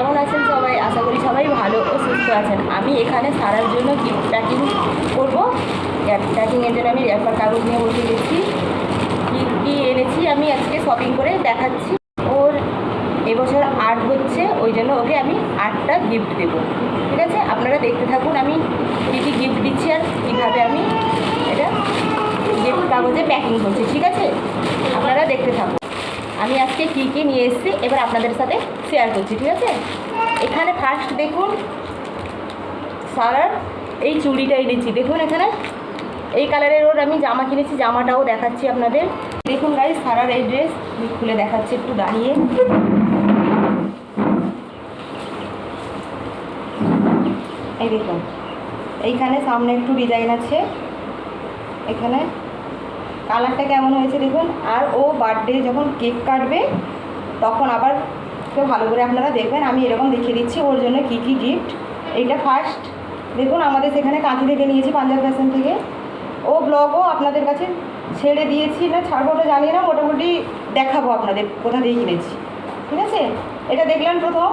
কেমন আছেন সবাই? আশা করি সবাই ভালো ও সুস্থ আছেন। আমি এখানে সারার জন্য গিফট প্যাকিং করব। প্যাকিংয়ের জন্য আমি র্যাপার কাগজ নিয়ে বসে গেছি। কী কী এনেছি আমি আজকে শপিং করে দেখাচ্ছি। ওর এবছর আর্ট হচ্ছে, ওই জন্য ওকে আমি আর্টটা গিফট দেবো। ঠিক আছে? আপনারা দেখতে থাকুন আমি কী কী গিফট দিচ্ছি আর কীভাবে আমি এটা গিফট কাগজে প্যাকিং করছি। ঠিক আছে? আপনারা দেখতে থাকুন। আমি আজকে কী কী নিয়ে এসেছি এবার আপনাদের সাথে শেয়ার করছি, ঠিক আছে? এখানে ফার্স্ট দেখুন সারার এই চুড়িটা এনেছি দেখুন এখানে, এই কালারের ওর আমি জামা কিনেছি, জামাটাও দেখাচ্ছি আপনাদের। দেখুন গাই সারার এই ড্রেস খুলে দেখাচ্ছি একটু দাঁড়িয়ে। এই দেখুন, এইখানে সামনে একটু ডিজাইন আছে। এখানে কালারটা কেমন হয়েছে দেখুন? আর ও বার্থডে যখন কেক কাটবে, তখন আবার কেউ ভালো করে আপনারা দেখবেন। আমি এরকম দেখিয়ে দিচ্ছি ওর জন্য কী কী গিফট এইটা ফার্স্ট দেখুন, আমাদের সেখানে কাঁথি থেকে নিয়েছি পাঞ্জাব ফ্যাশন থেকে। ও ব্লগও আপনাদের কাছে ছেড়ে দিয়েছি না ছাড়বো ওটা জানি না, মোটামুটি দেখাবো আপনাদের, কোথা দিয়ে কিনেছি। ঠিক আছে? এটা দেখলেন প্রথম।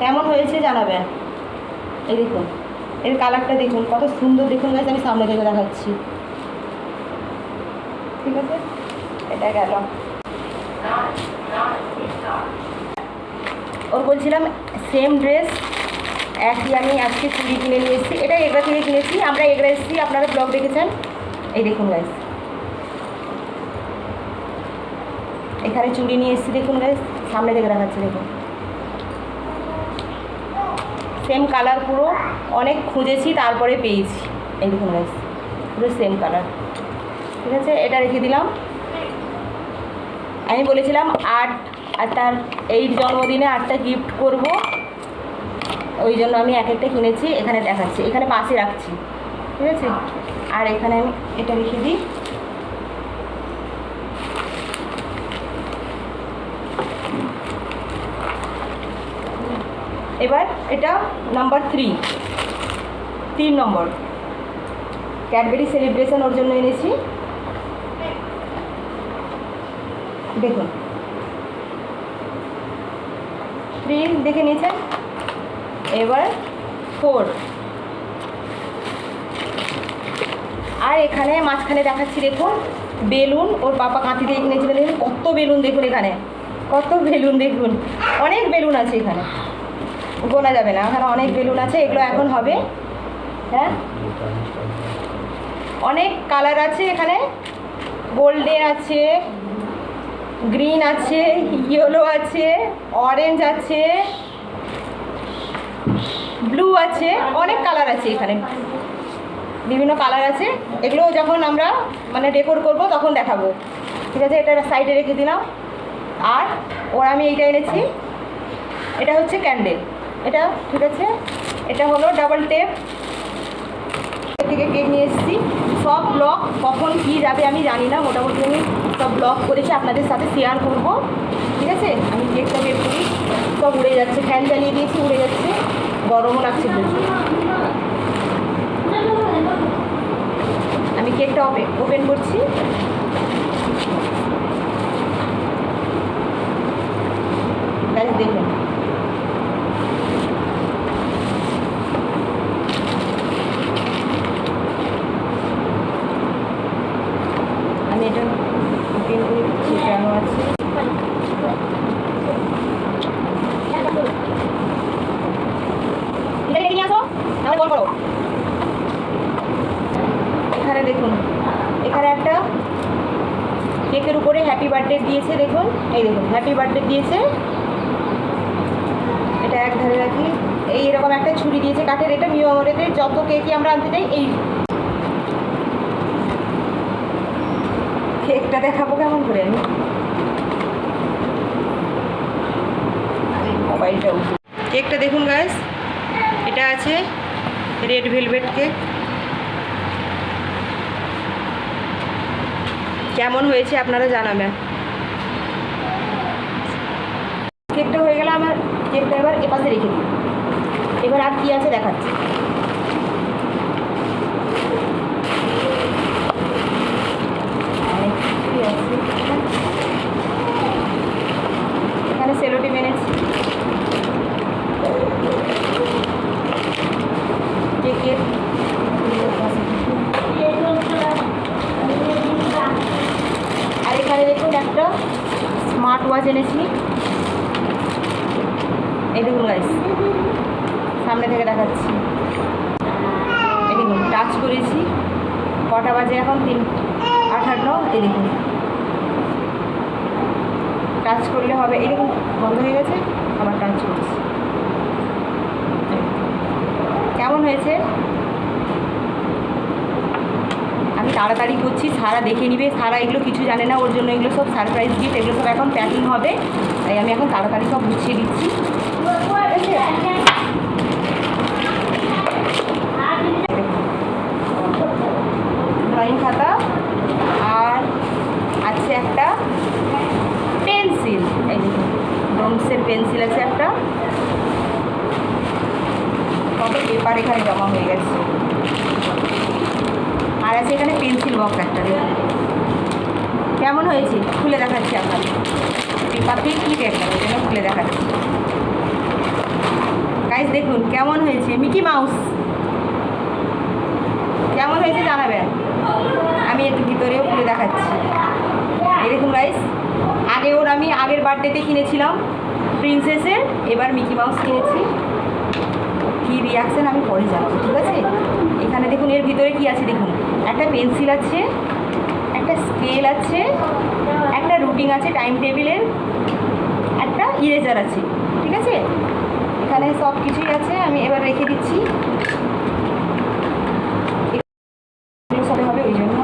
কেমন হয়েছে জানাবেন। এই দেখুন, এর কালারটা দেখুন, কত সুন্দর দেখুন গাছ আমি সামনে থেকে দেখাচ্ছি। ঠিক আছে এটা গেল। ওর বলছিলাম সেম ড্রেস একই আমি আজকে চুড়ি কিনে নিয়ে এসেছি। এটা এগরা থেকে কিনেছি, আমরা এগরা এসেছি, আপনারা ব্লগ দেখেছেন? এই দেখুন গাইস এখানে চুড়ি নিয়ে এসেছি, দেখুন গাইস সামনে থেকে দেখাচ্ছি, দেখুন। সেম কালার পুরো, অনেক খুঁজেছি, তারপরে পেয়েছি। এই দেখুন গাইস পুরো সেম কালার ঠিক আছে? এটা রেখে দিলাম। আমি বলেছিলাম আট, আর তার এই জন্মদিনে আটটা গিফট করব। ওই জন্য আমি এক একটা কিনেছি, এখানে দেখাচ্ছি। এখানে পাশে রাখছি। ঠিক আছে? আর এখানে আমি এটা রেখে দিই। এবার এটা নাম্বার থ্রি তিন নম্বর। ক্যাডবেরি সেলিব্রেশন ওর জন্য এনেছি। দেখুন। থ্রি দেখে নিয়েছেন? এবার ফোর আর এখানে মাঝখানে দেখাচ্ছি, দেখুন, বেলুন, ওর পাপা কাঁথি দিয়ে কিনেছিলেন। দেখুন, কত বেলুন দেখুন এখানে। কত বেলুন দেখুন। অনেক বেলুন আছে এখানে। গোনা যাবে না, এখানে অনেক বেলুন আছে, এগুলো এখন হবে। হ্যাঁ? অনেক কালার আছে এখানে। গোল্ডেন আছে গ্রিন আছে ইয়েলো আছে অরেঞ্জ আছে ব্লু আছে, অনেক কালার আছে এখানে। বিভিন্ন কালার আছে। এগুলো যখন আমরা মানে ডেকোর করব তখন দেখাবো। ঠিক আছে, এটা সাইডে রেখে দিলাম। আর ওর আমি এইটা এনেছি। এটা হচ্ছে ক্যান্ডেল এটা, ঠিক আছে? এটা হলো ডাবল টেপ থেকে কেক নিয়ে এসেছি। সব ব্লগ কখন কী যাবে আমি জানি না, মোটামুটি আমি সব ব্লগ করেছি, আপনাদের সাথে শেয়ার করব। ঠিক আছে? আমি কেকটা বের করি। সব উড়ে যাচ্ছে, ফ্যান চালিয়ে দিয়েছি, উড়ে যাচ্ছে। গরমও লাগছে আমি কেকটা ওপেন করছি। দেখুন আমি এটা ওপেন করে দিচ্ছি কেন আছে এটা রেডি নিয়ে আসো তাহলে কল করো এখানে দেখুন এখানে একটা কেকের উপরে হ্যাপি বার্থডে দেখুন এই দেখুন হ্যাপি বার্থডে দিয়েছে। এটা এক ধারে রাখি। এই এরকম একটা ছুরি দিয়েছে কাঠের, এটা নিউ নিয়মরেতে যত কেকই আমরা আনতে যাই এই কেকটা দেখাবো কেমন করে আমি? মোবাইলটা কেকটা দেখুন গাইস এটা আছে রেড ভেলভেট কেক কেমন হয়েছে আপনারা জানাবেন। কেকটা হয়ে গেলে আমার কেকটা এবার এপাশে রেখে দিই। এবার আর কী আছে দেখাচ্ছি। এখানে সেলোটি মেনেছি এই দেখুন গাইস সামনে থেকে দেখাচ্ছি এই দেখুন টাচ করেছি কটা বাজে এখন তিন আঠান্ন এই দেখুন টাচ করলে হবে এই দেখুন বন্ধ হয়ে গেছে আবার টাচ করছি কেমন হয়েছে? আমি তাড়াতাড়ি করছি, সারা দেখে নিবে। সারা এগুলো কিছু জানে না, ওর জন্য এগুলো সব সারপ্রাইজ গিফট এগুলো সব এখন প্যাকিং হবে। তাই আমি এখন তাড়াতাড়ি সব গুছিয়ে দিচ্ছি। ড্রয়িং খাতা আর আছে একটা পেন্সিল এই দেখুন ডোমসের পেন্সিল আছে একটা। কত পেপার এখানে জমা হয়ে গেছে? আর আছে এখানে পেন্সিল বক্স একটা কেমন হয়েছে? খুলে দেখাচ্ছি আপনার ঠিক একটা ওই জন্য খুলে দেখাচ্ছি। গাইজ দেখুন, কেমন হয়েছে? মিকি মাউস কেমন হয়েছে জানাবেন? আমি একটু ভিতরেও খুলে দেখাচ্ছি। এই দেখুন আগে ওর আমি আগের বার্থডেতে কিনেছিলাম। প্রিন্সেসের, এবার মিকি মাউস খেয়েছি। কী রিয়াকশান আমি পরে জানাব, ঠিক আছে? এখানে দেখুন, এর ভিতরে কি আছে দেখুন? একটা পেন্সিল আছে, একটা স্কেল আছে, একটা রুটিন আছে টাইম টেবিলের একটা ইরেজার আছে, ঠিক আছে? এখানে সব কিছুই আছে, আমি এবার রেখে দিচ্ছি এগুলো সবে হবে ওই জন্য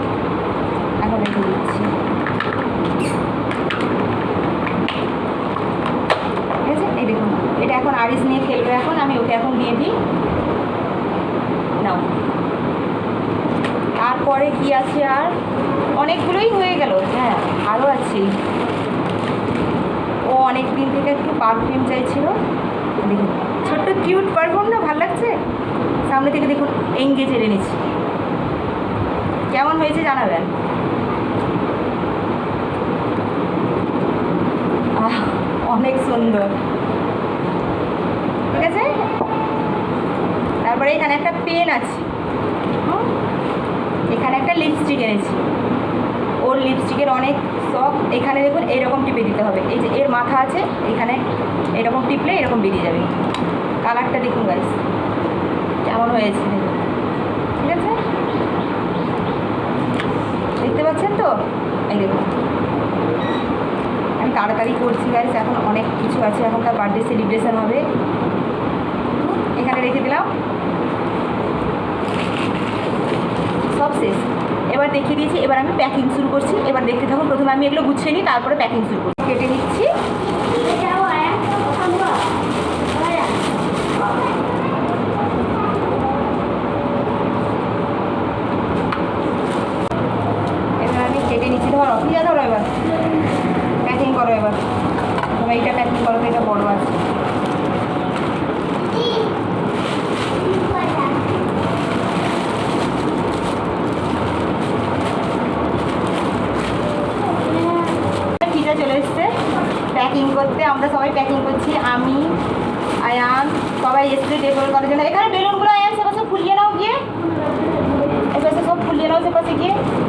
এখন রেখে দিচ্ছি ঠিক আছে এই দেখুন এটা এখন আরিস নিয়ে খেলবে এখন আমি ওকে এখন দিয়ে দিই নাও তারপরে কি আছে আর অনেকগুলোই হয়ে গেল হ্যাঁ আরও আছে ও অনেক দিন থেকে একটু পারফিউম চাইছিল। দেখুন, ছোট্ট কিউট পারফিউম না, ভালো লাগছে? সামনে থেকে দেখুন এঙ্গেজের এনেছি কেমন হয়েছে জানাবেন? অনেক সুন্দর। ঠিক আছে? তারপরে এখানে একটা পেন আছে। এখানে একটা লিপস্টিক এনেছি। ওর লিপস্টিকের অনেক সব এখানে দেখুন এইরকম টিপে দিতে হবে। এই যে এর মাথা আছে, এখানে এরকম টিপলে এরকম বেরিয়ে যাবে। কালারটা দেখুন গাইস কেমন হয়েছে ঠিক আছে? দেখতে পাচ্ছেন তো? এই দেখুন। আমি তাড়াতাড়ি করছি গাইস এখন অনেক কিছু আছে। এখন তার বার্থডে সেলিব্রেশন হবে। এখানে রেখে দিলাম। সব শেষ। এবার দেখিয়ে দিয়েছি, এবার আমি প্যাকিং শুরু করছি। এবার দেখতে থাকুন, প্রথমে আমি এগুলো গুছিয়ে নিই, তারপরে প্যাকিং শুরু করছি। কেটে নিচ্ছি। Here.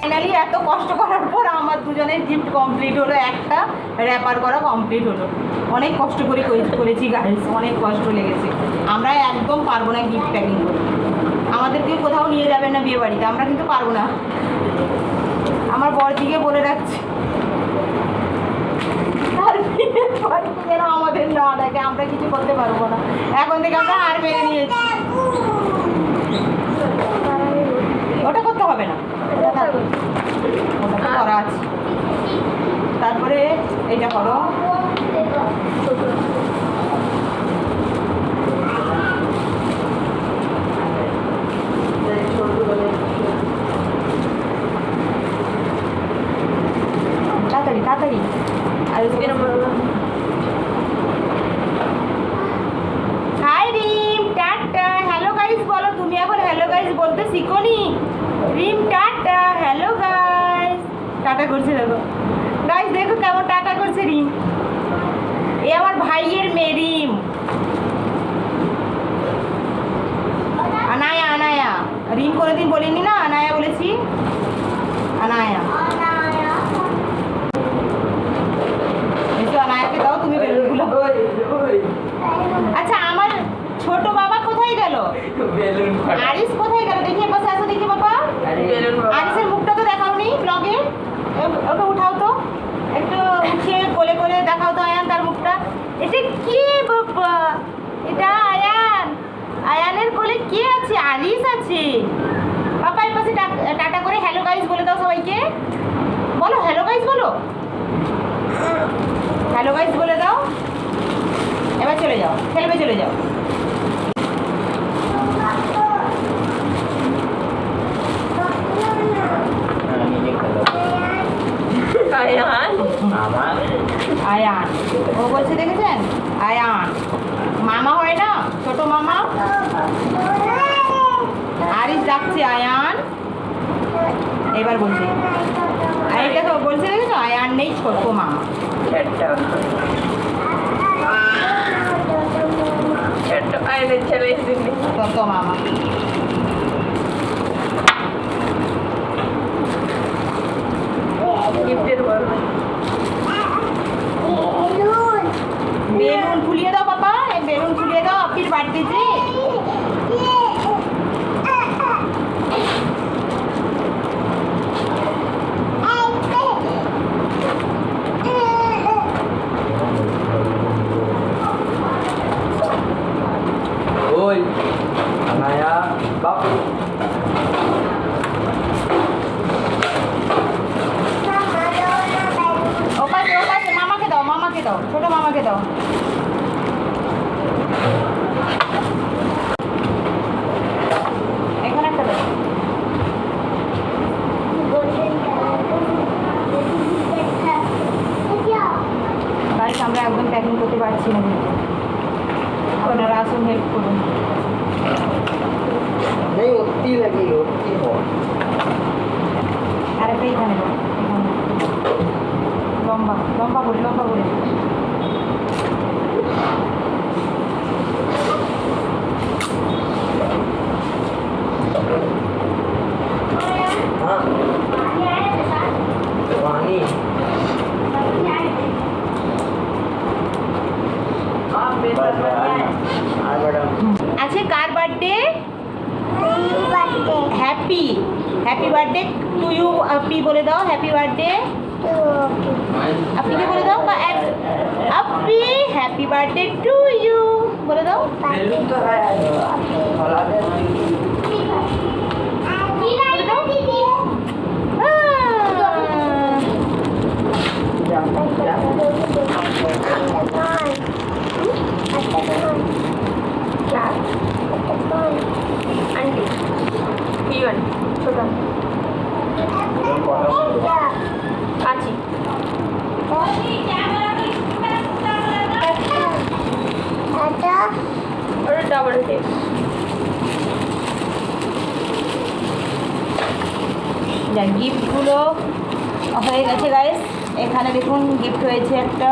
ফাইনালি এত কষ্ট করার পর আমার দুজনের গিফট কমপ্লিট হলো। একটা র্যাপার করা কমপ্লিট হলো। অনেক কষ্ট করে করে- করেছি গাইস অনেক কষ্ট লেগেছে। আমরা একদম পারব না গিফট প্যাকিং করতে। আমাদেরকে কোথাও নিয়ে যাবেন না বিয়ে বাড়িতে। আমরা কিন্তু পারব না। আমার বরদিকে বলে রাখছি। যেন আমাদের না দেখে, আমরা কিছু করতে পারব না। এখন থেকে আমরা আর মেনে নিয়েছি। ওটা করতে হবে না। করা আছে তারপরে এটা করো ভাইয়ের মেয়ে হ্যালো গাইস বলে দাও। এবার চলে যাও। খেলবে, চলে যাও। আয়ান। ও বলছে, দেখেছেন? আয়ান। মামা হয় না? ছোট মামা? আরিস ডাকছে, আয়ান। এবার বলছে। আর এটা তো বলছে দেখেছ আয়ান নেই ছোট মামা ছোট্ট ছোট্ট আয়নের ছেলে এসেছিলি ছোট মামা গিফটের বল বেলুন ফুলিয়ে দাও বাবা এই বেলুন ফুলিয়ে দাও আপির বার্থডে যে ওই আনায়া বাপু ওপাশে ওপাশে মামাকে দাও মামাকে দাও ছোট মামাকে দাও এখানে একটা দাও গাড়িটা আমরা একদম প্যাকিং করতে পারছি না। আপনারা আসুন হেল্প করুন। আরেকটা এখানে লম্বা লম্বা করে লম্বা করে আছে কার birthday happy happy birthday to you আপনি বলে দাও হ্যাপি বার্থডে আপনিকে বলে দাও? বা আপনি হ্যাপি বার্থডে টু ইউ বলে দাও। বেলুন হয়ে গেছে গাইস এখানে দেখুন গিফট হয়েছে একটা।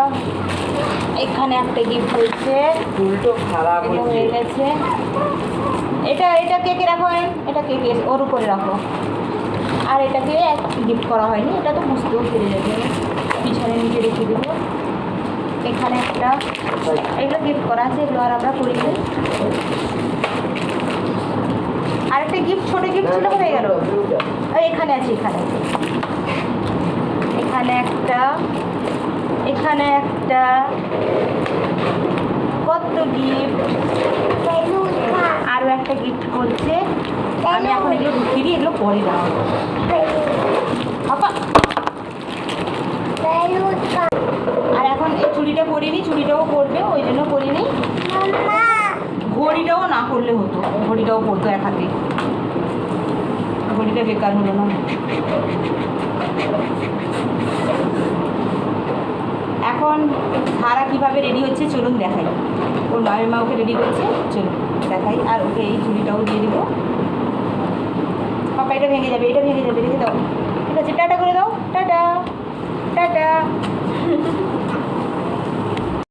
এখানে একটা গিফট হয়েছে। উল্টো খারাপ হয়ে গেছে। এটা এটা কেকে রাখো? এটা কেকে ওর উপরে রাখো। আর এটাকে গিফট করা হয়নি এটা তো বুঝতেও পেরে যাবে। পিছনে নিচে রেখে দেবো। এখানে একটা এগুলো গিফট করা আছে এগুলো আর আমরা করি নি। আর একটা গিফট ছোটো গিফট ছিল কোথায় গেল। এখানে আছে এখানে আছে। এখানে একটা এখানে একটা, কত গিফট আরও একটা গিফট করছে। আমি এখন এগুলো ঢুকিয়ে দিই এগুলো পরে। আর এখন এই চুড়িটা পরিনি চুড়িটাও পরবে, ওই জন্য পরিনি ঘড়িটাও না করলে হতো, ঘড়িটাও পরতো এক হাতে। ঘড়িটা বেকার হলো না। এখন ভাড়া কীভাবে রেডি হচ্ছে, চলুন দেখাই। ওর মায়ের মা ওকে রেডি করছে, চলুন দেখাই। আর ওকে এই চুড়িটাও দিয়ে দেবো। পাপা, এটা ভেঙে যাবে, এটা ভেঙে যাবে রেখে দাও। ঠিক আছে, টাটা করে দাও। Tata tata.